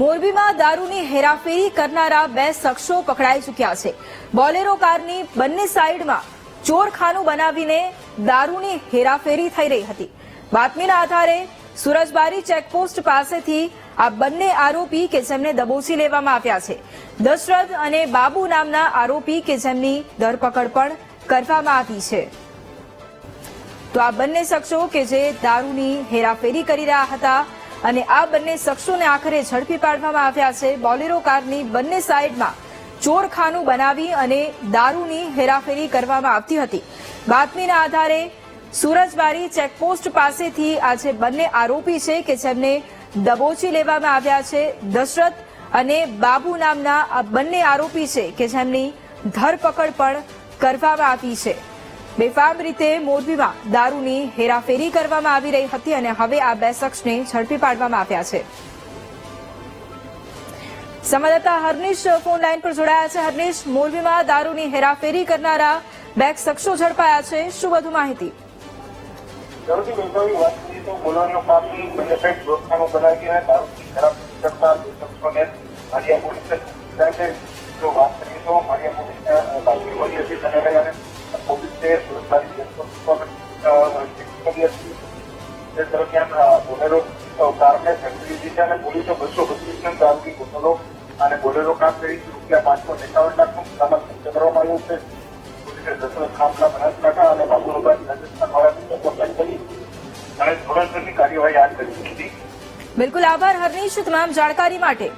મોરબીમાં દારૂની હેરાફેરી કરનારા બે શખ્સો પકડાઈ ચૂક્યા છે. બોલેરો કારની બંને સાઈડમાં ચોરખાનું બનાવીને દારૂની હેરાફેરી થઈ રહી હતી. બાતમીના આધારે સુરજબારી ચેકપોસ્ટ પાસેથી આ બંને આરોપી કે જેમને દબોચી લેવામાં આવ્યા છે. દશરથ અને બાબુ નામના આરોપી કે જેમની ધરપકડ પણ કરવામાં આવી છે. તો આ બંને શખ્સો કે જે દારૂની હેરાફેરી કરી રહ્યા હતા અને આ બંને શખ્સોને આખરે ઝડપી પાડવામાં આવ્યા છે. બોલેરો કારની બંને સાઈડમાં ચોરખાનું બનાવી અને દારૂની હેરાફેરી કરવામાં આવતી હતી. બાતમીના આધારે સુરજબારી ચેકપોસ્ટ પાસેથી આજે બંને આરોપી છે કે જેમને દબોચી લેવામાં આવ્યા છે. દશરથ અને બાબુ નામના આ બંને આરોપી છે કે જેમની ધરપકડ પણ કરવામાં આવી છે. બેફામ રીતે મોરબીમાં દારૂની હેરાફેરી કરવામાં આવી રહી હતી અને હવે આ બે શખ્સને ઝડપી પાડવામાં આવ્યા છે. સંવાદદાતા હરનીશ ફોન લાઈન પર જોડાયા છે. હરનીશ, મોરબીમાં દારૂની હેરાફેરી કરનારા બે શખ્સો ઝડપાયા છે. શું વધુ માહિતી? જો વાત કરીએ તો મારી પોલીસને બાતમી મળી હતી. દરમિયાન બોલેરો કારને લીધી છે અને પોલીસે બસો બત્રીસ નંગ દારૂની બોટલો અને બોલેરો કાર કરી રૂપિયા પાંચસો એકાવન લાખનું સામાન જપ્ત કરવામાં આવ્યું છે પોલીસે દશરથ ખામલા બનાસકાંઠા અને બાબુનગર રાજસ્થાન ચેકપોસ્ટ કરી અને ધોરણસરની કાર્યવાહી હાથ ધરી હતી બિલકુલ આભાર હરનીશ તમામ જાણકારી માટે।